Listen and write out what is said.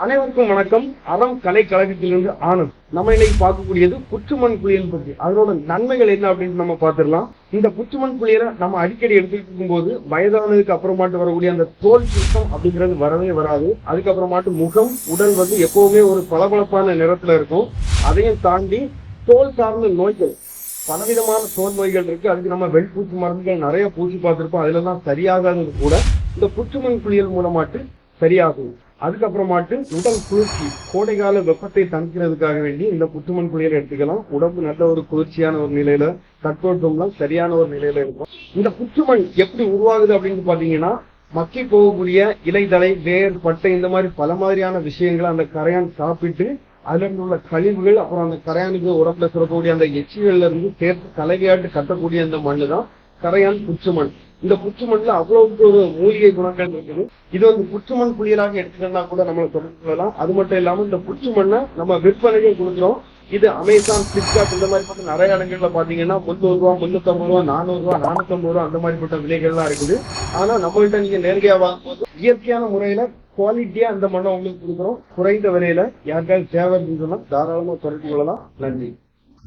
அனைவருக்கும் வணக்கம். அறம் கலை கழகத்திலிருந்து ஆனந்த். நம்ம இன்னைக்கு பார்க்கக்கூடியது புற்றுமண் குளியல் பற்றி. அதனோட நன்மைகள் என்ன அப்படின்னு நம்ம பார்த்துடலாம். இந்த புற்றுமண் குளியலை நம்ம அடிக்கடி எடுத்துட்டு இருக்கும்போது வயதானதுக்கு அப்புறமாட்டு வரக்கூடிய அந்த தோல் சுத்தம் அப்படிங்கிறது வரவே வராது. அதுக்கப்புறமாட்டு முகம் உடல் வந்து எப்பவுமே ஒரு பளபளப்பான நிறத்துல இருக்கும். அதையும் தாண்டி தோல் சார்ந்த நோய்கள் பலவிதமான தோல் நோய்கள் இருக்கு. அதுக்கு நம்ம வெண்பூச்சி மருந்துகள் நிறைய பூச்சி பார்த்துருப்போம். அதுல தான் சரியாகாதது கூட. இந்த புற்றுமண் குளியல் மூலமாட்டு சரியாகும். அதுக்கப்புறமாட்டு உடல் குளிர்ச்சி கோடைகால வெப்பத்தை தணிக்கிறதுக்காக வேண்டி இந்த புத்துமண் குளியல் எடுத்துக்கலாம். உடம்பு நல்ல ஒரு குளிர்ச்சியான ஒரு நிலையில தட்பவெப்பம்லாம் சரியான ஒரு நிலையில இருக்கும். இந்த புற்றுமண் எப்படி உருவாகுது அப்படின்னு பாத்தீங்கன்னா மக்கி போகக்கூடிய இலைதலை வேர் பட்டை இந்த மாதிரி பல மாதிரியான விஷயங்களை அந்த கரையான் சாப்பிட்டு அதுல இருந்து உள்ள கழிவுகள் அப்புறம் அந்த கரையானுக்கு உடம்புல சுரக்கக்கூடிய அந்த எச்சிகள்ல இருந்து சேர்த்து கலவையாட்டு கட்டக்கூடிய அந்த மண்ணு தான் கரையான் புற்றுமண் இந்த புற்றுமண்ல அவ்வளவு ஒரு மூலிகை குணங்கள் இருக்குது. இது வந்து புற்றுமண் குளியலாக எடுத்துக்கணும்னா கூட நம்மளை தொடர்பு கொள்ளலாம். அது மட்டும் இல்லாம இந்த புற்றுமண்ணை நம்ம விற்பனையும் கொடுக்குறோம். இது அமேசான் பிளிப்கார்ட் இந்த மாதிரி பார்த்து நிறைய இடங்கள்ல பாத்தீங்கன்னா முந்நூறு ரூபா முன்னூத்தம்பது ரூபா நானூறு ரூபா நானூத்தம்பது ரூபா அந்த மாதிரிப்பட்ட விலைகள்லாம் இருக்குது. ஆனா நம்மகிட்ட நீங்க நேர்கையா வாங்கும்போது இயற்கையான முறையில குவாலிட்டியா அந்த மண்ணை உங்களுக்கு கொடுக்குறோம். குறைந்த விலையில யாருக்காவது தேவை இருந்ததுன்னா தாராளமா தொடர்பு கொள்ளலாம். நன்றி.